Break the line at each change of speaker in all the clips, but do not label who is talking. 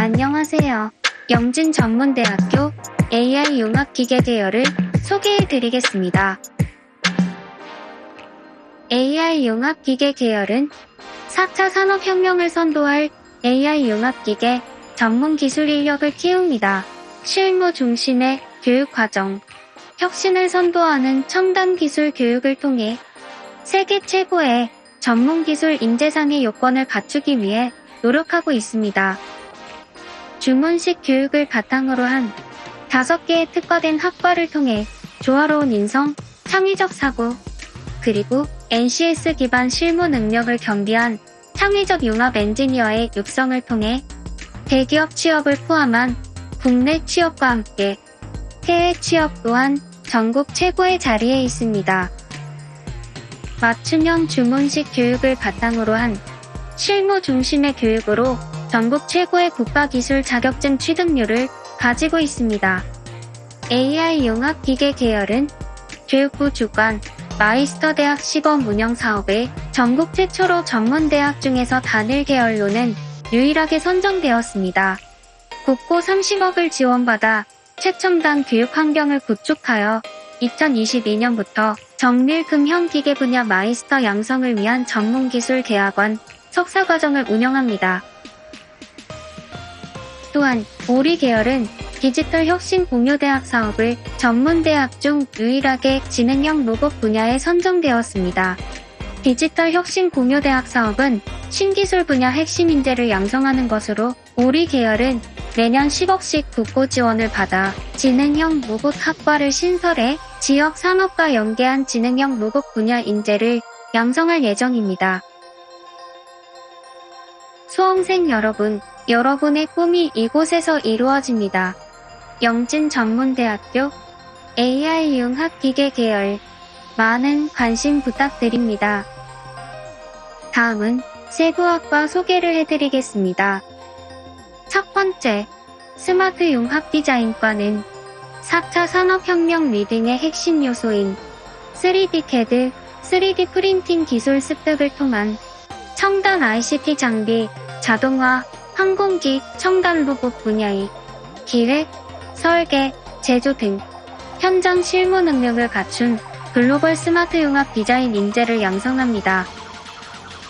안녕하세요. 영진 전문대학교 AI융합기계 계열을 소개해 드리겠습니다. AI융합기계 계열은 4차 산업혁명을 선도할 AI융합기계 전문 기술 인력을 키웁니다. 실무 중심의 교육 과정, 혁신을 선도하는 첨단 기술 교육을 통해 세계 최고의 전문 기술 인재상의 요건을 갖추기 위해 노력하고 있습니다. 주문식 교육을 바탕으로 한 다섯 개의 특화된 학과를 통해 조화로운 인성, 창의적 사고, 그리고 NCS 기반 실무 능력을 겸비한 창의적 융합 엔지니어의 육성을 통해 대기업 취업을 포함한 국내 취업과 함께 해외 취업 또한 전국 최고의 자리에 있습니다. 맞춤형 주문식 교육을 바탕으로 한 실무 중심의 교육으로 전국 최고의 국가기술 자격증 취득률을 가지고 있습니다. AI 융합 기계 계열은 교육부 주관 마이스터 대학 시범 운영 사업에 전국 최초로 전문 대학 중에서 단일 계열로는 유일하게 선정되었습니다. 국고 30억을 지원받아 최첨단 교육 환경을 구축하여 2022년부터 정밀금형 기계 분야 마이스터 양성을 위한 전문기술 대학원 석사과정을 운영합니다. 또한 우리 계열은 디지털 혁신 공유대학 사업을 전문대학 중 유일하게 지능형 로봇 분야에 선정되었습니다. 디지털 혁신 공유대학 사업은 신기술 분야 핵심 인재를 양성하는 것으로 우리 계열은 매년 10억씩 국고 지원을 받아 지능형 로봇 학과를 신설해 지역 산업과 연계한 지능형 로봇 분야 인재를 양성할 예정입니다. 수험생 여러분, 여러분의 꿈이 이곳에서 이루어집니다. 영진전문대학교 AI융합 기계 계열 많은 관심 부탁드립니다. 다음은 세부학과 소개를 해드리겠습니다. 첫 번째, 스마트 융합 디자인과는 4차 산업혁명 리딩의 핵심 요소인 3D CAD, 3D 프린팅 기술 습득을 통한 첨단 ICT 장비, 자동화, 항공기, 첨단 로봇 분야의 기획, 설계, 제조 등 현장 실무 능력을 갖춘 글로벌 스마트 융합 디자인 인재를 양성합니다.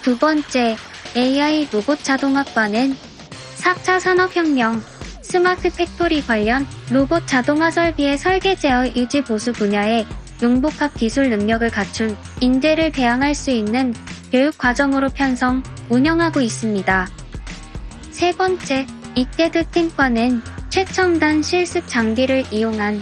두 번째, AI 로봇 자동학과는 4차 산업혁명, 스마트 팩토리 관련 로봇 자동화 설비의 설계 제어 유지 보수 분야에 융복합 기술 능력을 갖춘 인재를 배양할 수 있는 교육 과정으로 편성, 운영하고 있습니다. 세 번째, 이테드 팀과는 최첨단 실습 장비를 이용한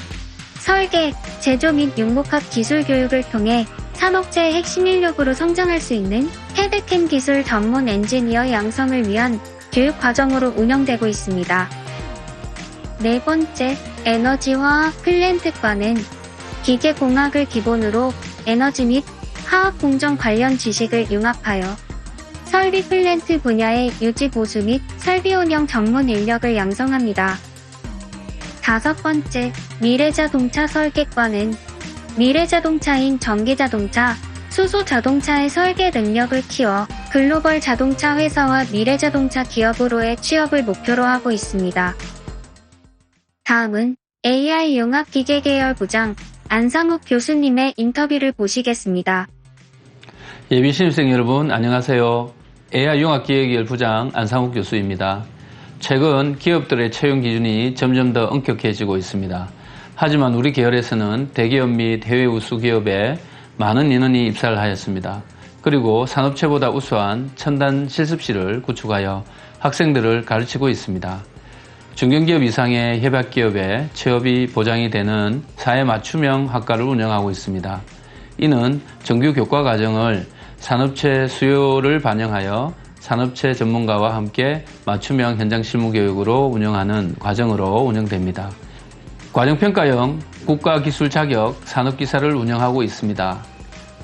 설계, 제조 및 융복합 기술 교육을 통해 산업체의 핵심 인력으로 성장할 수 있는 헤드캠 기술 전문 엔지니어 양성을 위한 교육 과정으로 운영되고 있습니다. 네 번째, 에너지화학 플랜트과는 기계공학을 기본으로 에너지 및 화학 공정 관련 지식을 융합하여 설비 플랜트 분야의 유지 보수 및 설비 운영 전문 인력을 양성합니다. 다섯 번째, 미래자동차 설계과는 미래자동차인 전기자동차, 수소자동차의 설계 능력을 키워 글로벌 자동차 회사와 미래자동차 기업으로의 취업을 목표로 하고 있습니다. 다음은 AI 융합 기계 계열 부장 안상욱 교수님의 인터뷰를 보시겠습니다.
예비 신입생 여러분 안녕하세요. AI 융합기획계열 부장 안상욱 교수입니다. 최근 기업들의 채용 기준이 점점 더 엄격해지고 있습니다. 하지만 우리 계열에서는 대기업 및 해외 우수 기업에 많은 인원이 입사를 하였습니다. 그리고 산업체보다 우수한 첨단 실습실을 구축하여 학생들을 가르치고 있습니다. 중견기업 이상의 협약기업에 취업이 보장이 되는 사회 맞춤형 학과를 운영하고 있습니다. 이는 정규 교과 과정을 산업체 수요를 반영하여 산업체 전문가와 함께 맞춤형 현장 실무 교육으로 운영하는 과정으로 운영됩니다. 과정평가형 국가기술 자격 산업기사를 운영하고 있습니다.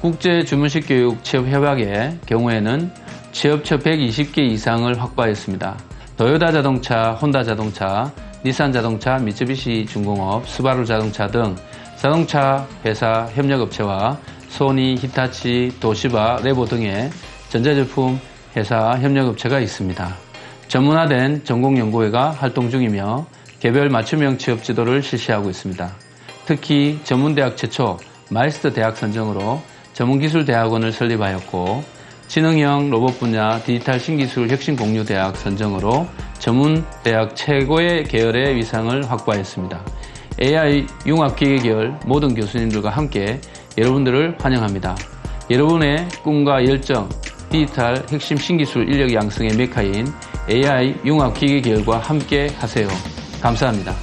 국제 주문식 교육 취업 협약의 경우에는 취업처 120개 이상을 확보하였습니다. 도요다 자동차, 혼다 자동차, 니산 자동차, 미쯔비시 중공업, 스바루 자동차 등 자동차 회사 협력업체와 소니, 히타치, 도시바, 레보 등의 전자제품 회사 협력업체가 있습니다. 전문화된 전공연구회가 활동 중이며 개별 맞춤형 취업 지도를 실시하고 있습니다. 특히 전문대학 최초 마이스터 대학 선정으로 전문기술대학원을 설립하였고 지능형 로봇 분야 디지털 신기술 혁신 공유 대학 선정으로 전문 대학 최고의 계열의 위상을 확보하였습니다. AI 융합기계 계열 모든 교수님들과 함께 여러분들을 환영합니다. 여러분의 꿈과 열정, 디지털 핵심 신기술 인력 양성의 메카인 AI 융합기계 계열과 함께 하세요. 감사합니다.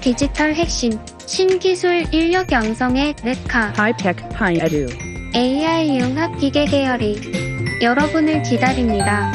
디지털 핵심, 신기술 인력 양성의 메카,
High Edu.
AI 융합 기계 계열이 여러분을 기다립니다.